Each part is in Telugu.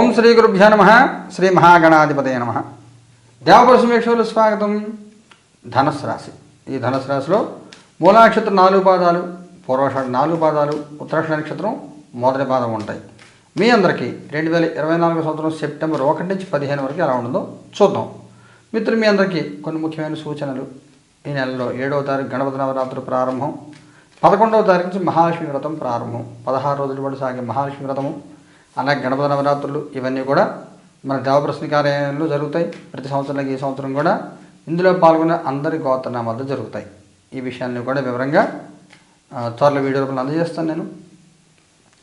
ఓం శ్రీ గురుభ్యో నమ శ్రీ మహాగణాధిపతయ నమ. దేవపరశుమేశ్వరులు స్వాగతం. ధనుసు రాశి. ఈ ధనుసు రాశిలో మూలా నక్షత్రం నాలుగు పాదాలు పూర్వషాఢ నాలుగు పాదాలు ఉత్తరాక్ష నక్షత్రం మొదటి పాదం ఉంటాయి. మీ అందరికీ రెండు వేల ఇరవై నాలుగు సంవత్సరం సెప్టెంబర్ ఒకటి నుంచి పదిహేను వరకు ఎలా ఉంటుందో చూద్దాం. మిత్రులు మీ అందరికీ కొన్ని ముఖ్యమైన సూచనలు. ఈ నెలలో ఏడవ తారీఖు గణపతి నవరాత్రి ప్రారంభం. పదకొండవ తారీఖు నుంచి మహాలక్ష్మి వ్రతం ప్రారంభం. పదహారు రోజుల పాటు సాగే మహాలక్ష్మి వ్రతము. అలాగే గణపతి నవరాత్రులు ఇవన్నీ కూడా మన దేవప్రశ్న కార్యాలయంలో జరుగుతాయి. ప్రతి సంవత్సరం ఈ సంవత్సరం కూడా ఇందులో పాల్గొనే అందరి గోత్రనామాలు జరుగుతాయి. ఈ విషయాన్ని కూడా వివరంగా త్వరలో వీడియో రూపంలో అందజేస్తాను నేను.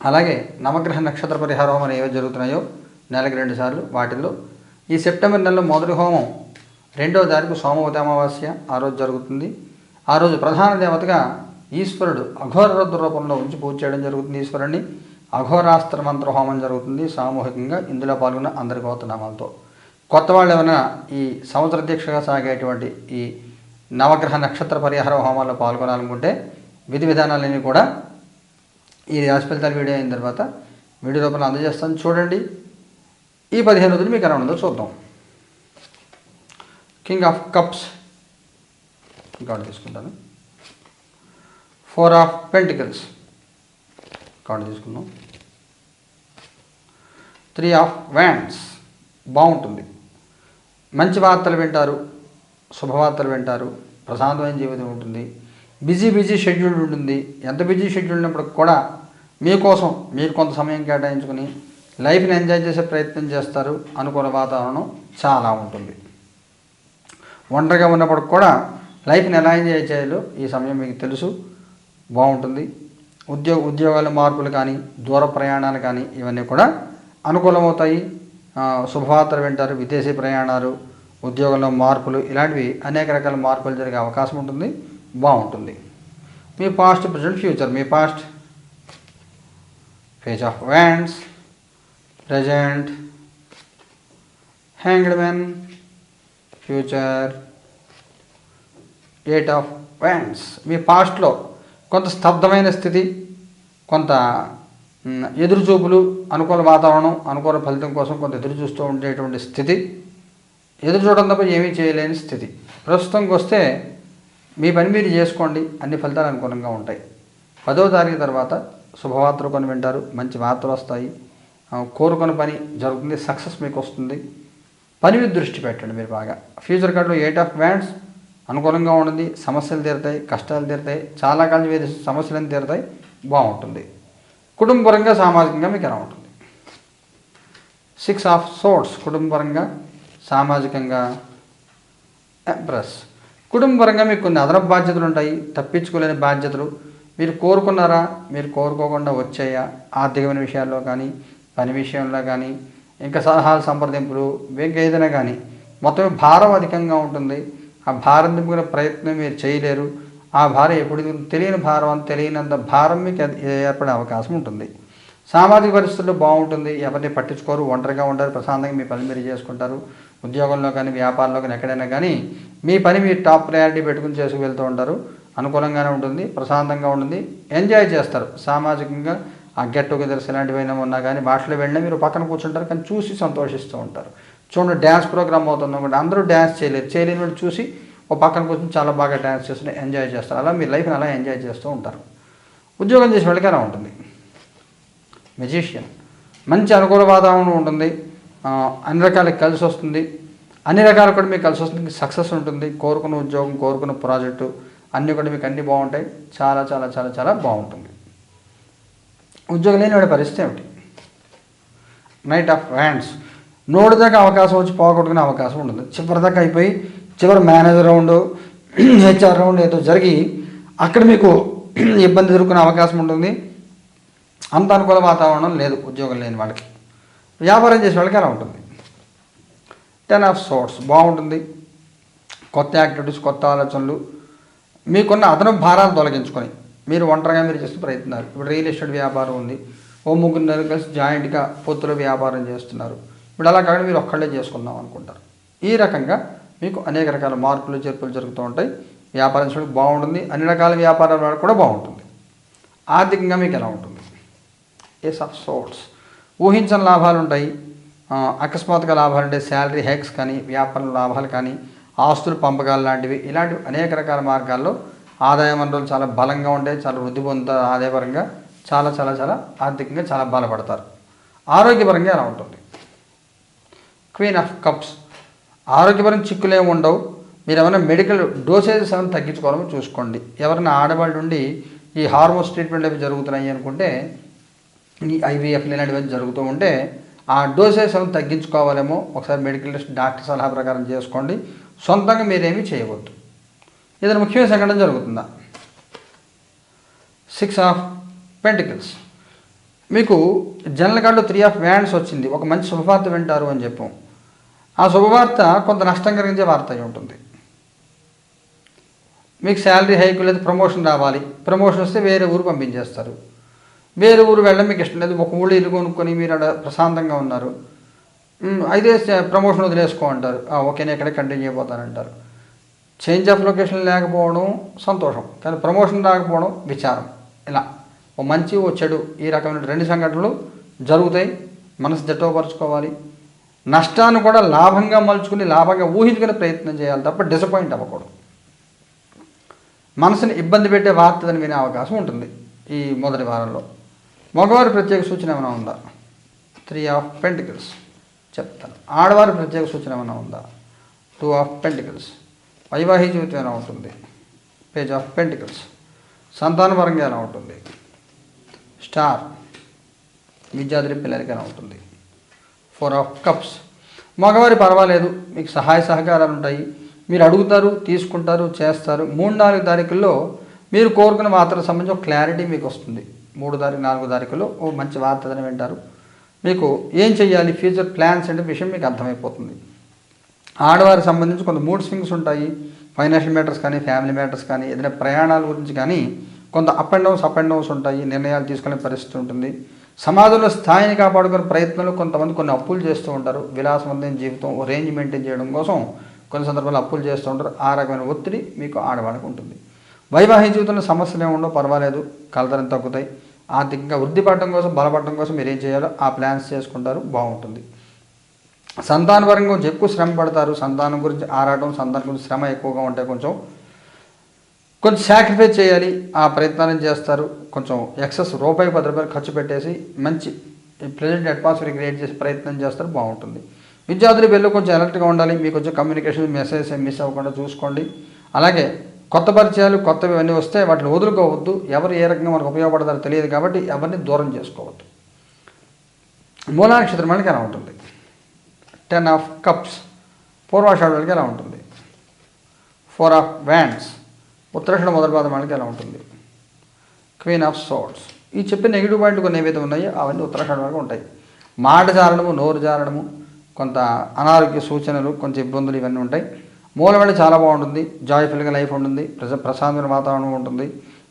అలాగే నవగ్రహ నక్షత్ర పరిహార హోమం ఏవి జరుగుతున్నాయో నెలకి రెండు సార్లు వాటిల్లో. ఈ సెప్టెంబర్ నెలలో మొదటి హోమం రెండవ తారీఖు సోమవతి అమావాస్య ఆ రోజు జరుగుతుంది. ఆ రోజు ప్రధాన దేవతగా ఈశ్వరుడు అఘోర రూపంలో ఉంచి పూజ చేయడం జరుగుతుంది ఈశ్వరుణ్ణి. అఘోరాస్త్ర మంత్ర హోమం జరుగుతుంది. సామూహికంగా ఇందులో పాల్గొన్న అందరి గోతనామాలతో కొత్త వాళ్ళు ఏమైనా ఈ సంవత్సర దీక్షగా సాగేటువంటి ఈ నవగ్రహ నక్షత్ర పరిహార హోమాల్లో పాల్గొనాలనుకుంటే విధి విధానాలన్నీ కూడా ఈ రాశి ఫలితాలు వీడియో అయిన తర్వాత వీడియో రూపంలో అందజేస్తాను. చూడండి. ఈ పదిహేను రోజులు మీకు ఎలా ఉండదో చూద్దాం. కింగ్ ఆఫ్ కప్స్ ఇంకా తీసుకుంటాను. ఫోర్ ఆఫ్ పెంటికల్స్ కార్డు తీసుకుందాం. త్రీ ఆఫ్ వ్యాండ్స్ బాగుంటుంది. మంచి వార్తలు వింటారు శుభవార్తలు వింటారు ప్రశాంతమైన జీవితం ఉంటుంది. బిజీ బిజీ షెడ్యూల్ ఉంటుంది. ఎంత బిజీ షెడ్యూల్ ఉన్నప్పుడు కూడా మీకోసం మీరు కొంత సమయం కేటాయించుకుని లైఫ్ని ఎంజాయ్ చేసే ప్రయత్నం చేస్తారు. అనుకూల వాతావరణం చాలా ఉంటుంది. ఒంటరిగా ఉన్నప్పుడు కూడా లైఫ్ని ఎలా ఎంజాయ్ చేయాలో ఈ సమయం మీకు తెలుసు. బాగుంటుంది. ఉద్యోగ ఉద్యోగాల మార్పులు కానీ దూర ప్రయాణాలు కానీ ఇవన్నీ కూడా అనుకూలమవుతాయి. శుభవార్తలు వింటారు విదేశీ ప్రయాణాలు ఉద్యోగంలో మార్పులు ఇలాంటివి అనేక రకాల మార్పులు జరిగే అవకాశం ఉంటుంది బాగుంటుంది. మీ past present future. Me past. Page of wands present hanged men future eight of wands మీ పాస్ట్లో కొంత స్తబ్దమైన స్థితి కొంత ఎదురుచూపులు అనుకూల వాతావరణం అనుకూల ఫలితం కోసం కొంత ఎదురు చూస్తూ ఉండేటువంటి స్థితి. ఎదురు చూడడం తప్ప ఏమీ చేయలేని స్థితి. ప్రస్తుతంకి వస్తే మీ పని మీరు చేసుకోండి అన్ని ఫలితాలు అనుకూలంగా ఉంటాయి. పదో తారీఖు తర్వాత శుభవార్తలు కొని వింటారు మంచి వార్తలు వస్తాయి. కోరుకున్న పని జరుగుతుంది సక్సెస్ మీకు వస్తుంది. పని మీద దృష్టి పెట్టండి మీరు బాగా. ఫ్యూచర్ కార్డులో ఎయిట్ ఆఫ్ బ్యాండ్స్ అనుకూలంగా ఉంటుంది సమస్యలు తీరుతాయి కష్టాలు తీరుతాయి చాలా కాలం వేరే సమస్యలను తీరుతాయి. బాగుంటుంది. కుటుంబపరంగా సామాజికంగా మీకు ఎలా ఉంటుంది? సిక్స్ ఆఫ్ సోర్ట్స్ కుటుంబపరంగా సామాజికంగా ఎంప్రెస్ కుటుంబపరంగా మీకు కొన్ని అదనపు బాధ్యతలు ఉంటాయి తప్పించుకోలేని బాధ్యతలు. మీరు కోరుకున్నారా? మీరు కోరుకోకుండా వచ్చాయా? ఆర్థికమైన విషయాల్లో కానీ పని విషయంలో కానీ ఇంకా సలహాలు సంప్రదింపులు ఇంకా ఏదైనా కానీ. మొత్తం భారం అధికంగా ఉంటుంది. ఆ భారం దింపుకునే ప్రయత్నం మీరు చేయలేరు. ఆ భార్య ఎప్పుడు తెలియని భారం అని తెలియనంత భారం మీకు ఏర్పడే అవకాశం ఉంటుంది. సామాజిక పరిస్థితుల్లో బాగుంటుంది. ఎవరిని పట్టించుకోరు. ఒంటరిగా ఉండరు. ప్రశాంతంగా మీ పని మీరు చేసుకుంటారు. ఉద్యోగంలో కానీ వ్యాపారంలో కానీ ఎక్కడైనా కానీ మీ పని మీరు టాప్ ప్రయారిటీ పెట్టుకుని చేసుకు వెళ్తూ ఉంటారు. అనుకూలంగానే ఉంటుంది. ప్రశాంతంగా ఉంటుంది. ఎంజాయ్ చేస్తారు. సామాజికంగా ఆ గెట్ టుగెదర్స్ ఇలాంటివైనా ఉన్నా కానీ వాటిలో వెళ్ళినా మీరు పక్కన కూర్చుంటారు కానీ చూసి సంతోషిస్తూ ఉంటారు. చూడండి డ్యాన్స్ ప్రోగ్రామ్ అవుతుంది అందరూ డ్యాన్స్ చేయలేరు. చేయలేని వాళ్ళు చూసి ఓ పక్కన కూర్చొని చాలా బాగా డ్యాన్స్ చేస్తూ ఎంజాయ్ చేస్తారు అలా మీ లైఫ్ని అలా ఎంజాయ్ చేస్తూ ఉంటారు. ఉద్యోగం చేసే వాళ్ళకి అలా ఉంటుంది. మెజిషియన్ మంచి అనుకూల వాతావరణం ఉంటుంది. అన్ని రకాలకి కలిసి వస్తుంది. అన్ని రకాలు కూడా మీకు కలిసి వస్తుంది. సక్సెస్ ఉంటుంది. కోరుకున్న ఉద్యోగం కోరుకున్న ప్రాజెక్టు అన్నీ కూడా మీకు అన్నీ బాగుంటాయి. చాలా చాలా చాలా చాలా బాగుంటుంది. ఉద్యోగం లేని వాడి పరిస్థితి ఏమిటి? నైట్ ఆఫ్ హ్యాండ్స్ నోటి దాకా అవకాశం వచ్చి పోగొట్టుకునే అవకాశం ఉంటుంది చివరిదాకా అయిపోయి చివరి మేనేజర్ రౌండ్ హెచ్ఆర్ రౌండ్ ఏదో జరిగి అక్కడ మీకు ఇబ్బంది ఎదుర్కొనే అవకాశం ఉంటుంది. అంత అనుకూల వాతావరణం లేదు ఉద్యోగం లేని వాళ్ళకి. వ్యాపారం చేసే వాళ్ళకి అలా ఉంటుంది. టెన్ ఆఫ్ సోర్ట్స్ బాగుంటుంది. కొత్త యాక్టివిటీస్ కొత్త ఆలోచనలు మీకున్న అదనపు భారాలు తొలగించుకొని మీరు ఒంటరిగా మీరు చేస్తూ ప్రయత్నాలు. ఇప్పుడు రియల్ ఎస్టేట్ వ్యాపారం ఉంది. ఓ ముగ్గురు కలిసి జాయింట్గా పొత్తులో వ్యాపారం చేస్తున్నారు. ఇప్పుడు అలా కాకుండా మీరు ఒక్కళ్ళే చేసుకుందాం అనుకుంటారు. ఈ రకంగా మీకు అనేక రకాల మార్పులు చేర్పులు జరుగుతూ ఉంటాయి. వ్యాపారం చేయడానికి బాగుంటుంది. అన్ని రకాల వ్యాపారాల కూడా బాగుంటుంది. ఆర్థికంగా మీకు ఎలా ఉంటుంది? ఏస్ ఆఫ్ సోర్ట్స్ ఊహించని లాభాలు ఉంటాయి. అకస్మాత్తుగా లాభాలు ఉంటాయి శాలరీ హ్యాక్స్ కానీ వ్యాపార లాభాలు కానీ ఆస్తులు పంపకాలు లాంటివి ఇలాంటివి అనేక రకాల మార్గాల్లో ఆదాయ వనరులు చాలా బలంగా ఉంటాయి చాలా వృద్ధి పొందుతారు ఆదాయపరంగా చాలా చాలా చాలా ఆర్థికంగా చాలా బలపడతారు. ఆరోగ్యపరంగా ఎలా ఉంటుంది? క్వీన్ ఆఫ్ కప్స్ ఆరోగ్యపరం చిక్కులేం ఉండవు. మీరు ఏమైనా మెడికల్ డోసేజెస్ ఏమైనా తగ్గించుకోవాలని చూసుకోండి. ఎవరైనా ఆడవాళ్ళు ఉండి ఈ హార్మోన్స్ ట్రీట్మెంట్ అవి జరుగుతున్నాయి అనుకుంటే ఈ ఐవీఎఫ్ ఇలాంటివి జరుగుతూ ఉంటే ఆ డోసేజ్ ఏమైనా తగ్గించుకోవాలేమో ఒకసారి మెడికల్ డాక్టర్ సలహా ప్రకారం చేసుకోండి. సొంతంగా మీరేమీ చేయవద్దు. ఏదైనా ముఖ్యమైన సంఘటన జరుగుతుందా? సిక్స్ ఆఫ్ పెంటికల్స్ మీకు జనరల్ కార్డులో త్రీ ఆఫ్ వ్యాండ్స్ వచ్చింది. ఒక మంచి శుభవార్త వింటారు అని చెప్పాం. ఆ శుభవార్త కొంత నష్టం కలిగించే వార్త అయి ఉంటుంది. మీకు శాలరీ హైక్ లేదు ప్రమోషన్ రావాలి. ప్రమోషన్ వస్తే వేరే ఊరు పంపించేస్తారు. వేరే ఊరు వెళ్ళడం మీకు ఇష్టం లేదు. ఒక ఊళ్ళో ఇల్లు కొనుక్కొని మీరు అక్కడ ప్రశాంతంగా ఉన్నారు. అయితే ప్రమోషన్ వదిలేసుకో అంటారు. ఓకే నేను ఇక్కడే కంటిన్యూ అయిపోతానంటారు చేంజ్ ఆఫ్ లొకేషన్ లేకపోవడం సంతోషం. కానీ ప్రమోషన్ రాకపోవడం విచారం. ఇలా. ఓ మంచి ఓ చెడు ఈ రకమైన రెండు సంఘటనలు జరుగుతాయి. మనసు జట్టుపరుచుకోవాలి. నష్టాన్ని కూడా లాభంగా మలుచుకుని లాభంగా ఊహించుకునే ప్రయత్నం చేయాలి తప్ప డిసప్పాయింట్ అవ్వకూడదు. మనసుని ఇబ్బంది పెట్టే వార్తని వినే అవకాశం ఉంటుంది ఈ మొదటి వారంలో. మగవారి ప్రత్యేక సూచన ఏమైనా ఉందా? త్రీ ఆఫ్ పెంటికల్స్ చెప్తాను. ఆడవారి ప్రత్యేక సూచన ఏమైనా ఉందా? టూ ఆఫ్ పెంటికల్స్ వైవాహిక జీవితం ఎలా ఉంటుంది? పేజ్ ఆఫ్ పెంటికల్స్ సంతానపరంగా ఎలా ఉంటుంది? స్టార్ విద్యార్థి పిల్లలకి ఎలా ఉంటుంది? Four of cups. మగవారి పర్వాలేదు మీకు సహాయ సహకారాలు ఉంటాయి. మీరు అడుగుతారు తీసుకుంటారు చేస్తారు. మూడు నాలుగు తారీఖుల్లో మీరు కోరుకున్న వార్తలకు సంబంధించి ఒక క్లారిటీ మీకు వస్తుంది. మూడు తారీఖు నాలుగు తారీఖులో ఓ మంచి వార్తని వింటారు. మీకు ఏం చేయాలి ఫ్యూచర్ ప్లాన్స్ అంటే విషయం మీకు అర్థమైపోతుంది. ఆడవారికి సంబంధించి కొంత మూడ్ స్వింగ్స్ ఉంటాయి. ఫైనాన్షియల్ మ్యాటర్స్ కానీ ఫ్యామిలీ మ్యాటర్స్ కానీ ఏదైనా ప్రయాణాల గురించి కానీ కొంత up and downs up and downs ఉంటాయి. నిర్ణయాలు తీసుకునే పరిస్థితి ఉంటుంది. సమాజంలో స్థాయిని కాపాడుకునే ప్రయత్నంలో కొంతమంది కొన్ని అప్పులు చేస్తూ ఉంటారు. విలాసవంతమైన జీవితం ఓ రేంజ్ మెయింటైన్ చేయడం కోసం కొన్ని సందర్భాల్లో అప్పులు చేస్తూ ఉంటారు. ఆ రకమైన ఒత్తిడి మీకు ఆడవాళ్ళకు ఉంటుంది. వైవాహిక జీవితంలో సమస్యలు ఏముండో పర్వాలేదు. కలతరం తగ్గుతాయి. ఆర్థికంగా వృద్ధి పడటం కోసం బలపడటం కోసం మీరు ఏం చేయాలో ఆ ప్లాన్స్ చేసుకుంటారు. బాగుంటుంది. సంతానపరంగా కొంచెం ఎక్కువ శ్రమ పడతారు. సంతానం గురించి ఆరాటం సంతానం గురించి శ్రమ ఎక్కువగా ఉంటే కొంచెం కొంచెం సాక్రిఫైస్ చేయాలి. ఆ ప్రయత్నాలను చేస్తారు. కొంచెం ఎక్సెస్ రూపాయి పది రూపాయలు ఖర్చు పెట్టేసి మంచి ప్రెజెంట్ అట్మాస్ఫియర్ క్రియేట్ చేసే ప్రయత్నం చేస్తారు. బాగుంటుంది. విద్యార్థులు వెళ్ళి కొంచెం అలర్ట్గా ఉండాలి. మీకు కొంచెం కమ్యూనికేషన్ మెసేజ్ మిస్ అవ్వకుండా చూసుకోండి. అలాగే కొత్త పరిచయాలు కొత్తవి అన్నీ వస్తే వాటిని వదులుకోవద్దు. ఎవరు ఏ రకంగా మనకు ఉపయోగపడతారో తెలియదు కాబట్టి ఎవరిని దూరం చేసుకోవద్దు. మూలా నక్షత్రం వాళ్ళకి ఎలా ఉంటుంది? టెన్ ఆఫ్ కప్స్ పూర్వాషాఢ వాళ్ళకి ఎలా ఉంటుంది? ఫోర్ ఆఫ్ వ్యాండ్స్ ఉత్తరాషణ మొదటి పాదం వాళ్ళకి ఎలా ఉంటుంది. క్వీన్ ఆఫ్ సోట్స్ ఈ చెప్పిన నెగిటివ్ పాయింట్లు కొన్ని ఏవైతే ఉన్నాయో అవన్నీ ఉత్తరాషణ వరకు ఉంటాయి. మాట జారడము నోరు జారడము కొంత అనారోగ్య సూచనలు కొంచెం ఇబ్బందులు ఇవన్నీ ఉంటాయి. మూలమైన చాలా బాగుంటుంది. జాయ్ఫుల్గా లైఫ్ ఉంటుంది. ప్రజ ప్రశాంతమైన వాతావరణం ఉంటుంది.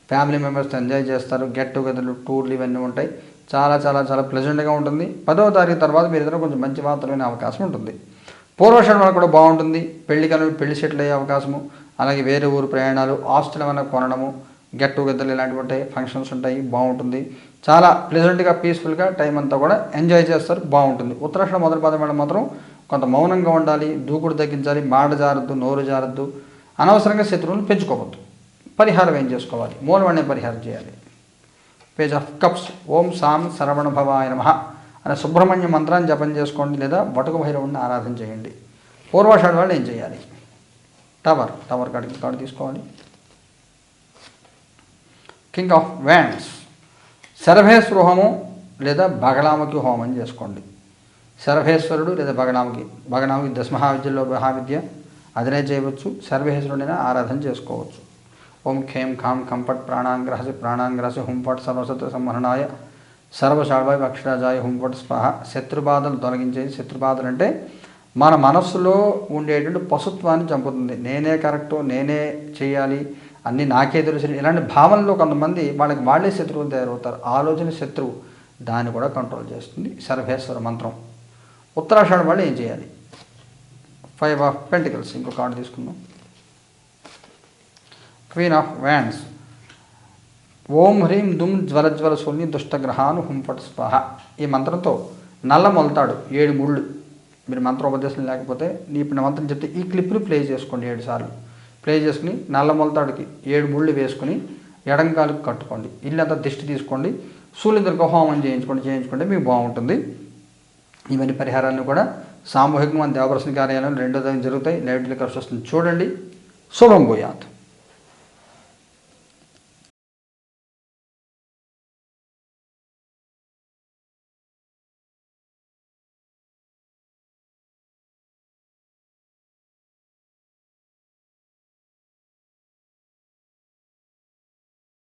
ఫ్యామిలీ మెంబర్స్తో ఎంజాయ్ చేస్తారు. గెట్ టుగెదర్లు టూర్లు ఇవన్నీ ఉంటాయి. చాలా చాలా చాలా ప్లెజెంట్గా ఉంటుంది. పదవ తారీఖు తర్వాత మీరు ఇద్దరు కొంచెం మంచి వాతావరణమైన అవకాశం ఉంటుంది. పూర్వషం వరకు కూడా బాగుంటుంది. పెళ్ళి కనుక పెళ్ళి సెటిల్ అయ్యే అవకాశము. అలాగే వేరే ఊరు ప్రయాణాలు హాస్టల్ ఏమైనా కొనడము గెట్ టుగెదర్లు ఇలాంటివి ఉంటాయి ఫంక్షన్స్ ఉంటాయి బాగుంటుంది. చాలా ప్లెజెంట్గా పీస్ఫుల్గా టైం అంతా కూడా ఎంజాయ్ చేస్తారు బాగుంటుంది. ఉత్తరాషణ మొదటి పదం మాత్రం కొంత మౌనంగా ఉండాలి దూకుడు తగ్గించాలి మాట జారద్దు నోరు జారద్దు అనవసరంగా శత్రువులను పెంచుకోవద్దు. పరిహారం ఏం చేసుకోవాలి? మూలవనే పరిహారం చేయాలి. పేజ్ ఆఫ్ కప్స్ ఓం సాం సరవణ భవాయ నమ అనే సుబ్రహ్మణ్య మంత్రాన్ని జపం చేసుకోండి లేదా వటుక భైరవుని ఆరాధన చేయండి. పూర్వాషాఢ వాళ్ళు ఏం చేయాలి? టవర్ టవర్ కాడికి కార్డు తీసుకోవాలి. కింగ్ ఆఫ్ వ్యాండ్స్ శరభేశ్వర హోమం లేదా బగలాముఖి హోమం చేసుకోండి. శరభేశ్వరుడు లేదా బగనాముఖి బగనాముఖి దశమహావిద్యలో మహావిద్య. అదనే చేయవచ్చు. సర్వేశ్వరుడైనా ఆరాధన చేసుకోవచ్చు. ఓం ఖేం ఖాం కంపట్ ప్రాణాంగ్రహసి ప్రాణాంగ్రహసి హుంపట్ సర్వశత్రు సంహరణాయ సర్వశాల్వాయ అక్షరాజాయ హుంపట్ స్వాహ. శత్రుబాధలు తొలగించేది శత్రుబాధలు అంటే మన మనస్సులో ఉండేటువంటి పశుత్వాన్ని చంపుతుంది. నేనే కరెక్టు నేనే చేయాలి అన్నీ నాకే తెలుసు. ఇలాంటి భావనలో కొంతమంది వాళ్ళకి వాళ్ళే శత్రువులు తయారవుతారు. ఆలోచన శత్రువు దాన్ని కూడా కంట్రోల్ చేస్తుంది. సర్వేశ్వర మంత్రం. ఉత్తరాషాఢ వాళ్ళు ఏం చేయాలి? ఫైవ్ ఆఫ్ పెంటికల్స్ ఇంకో కార్డు తీసుకుందాం. క్వీన్ ఆఫ్ వ్యాండ్స్ ఓం హ్రీం దుమ్ జ్వర జ్వల శూన్య దుష్టగ్రహాను హుంపట్ స్వాహ. ఈ మంత్రంతో నల్ల మొలతాడు. ఏడు ముళ్ళు. మీరు మంత్రోపదేశం లేకపోతే నీ ఇప్పుడు మంత్రం చెప్తే ఈ క్లిప్ని ప్లే చేసుకోండి ఏడు సార్లు. ప్లే చేసుకుని నల్ల మొలతాడికి ఏడు ముళ్ళు వేసుకుని ఎడంకాలకు కట్టుకోండి. ఇల్లంతా దిష్టి తీసుకోండి. సూర్యుందరికి హోమం చేయించుకోండి చేయించుకుంటే మీకు బాగుంటుంది. ఇవన్నీ పరిహారాలను కూడా సామూహికంగా మన కార్యాలయం రెండో తరగతి జరుగుతాయి. లైవ్ టెలికాస్ట్ వస్తుంది. చూడండి. శుభం భూయాత్.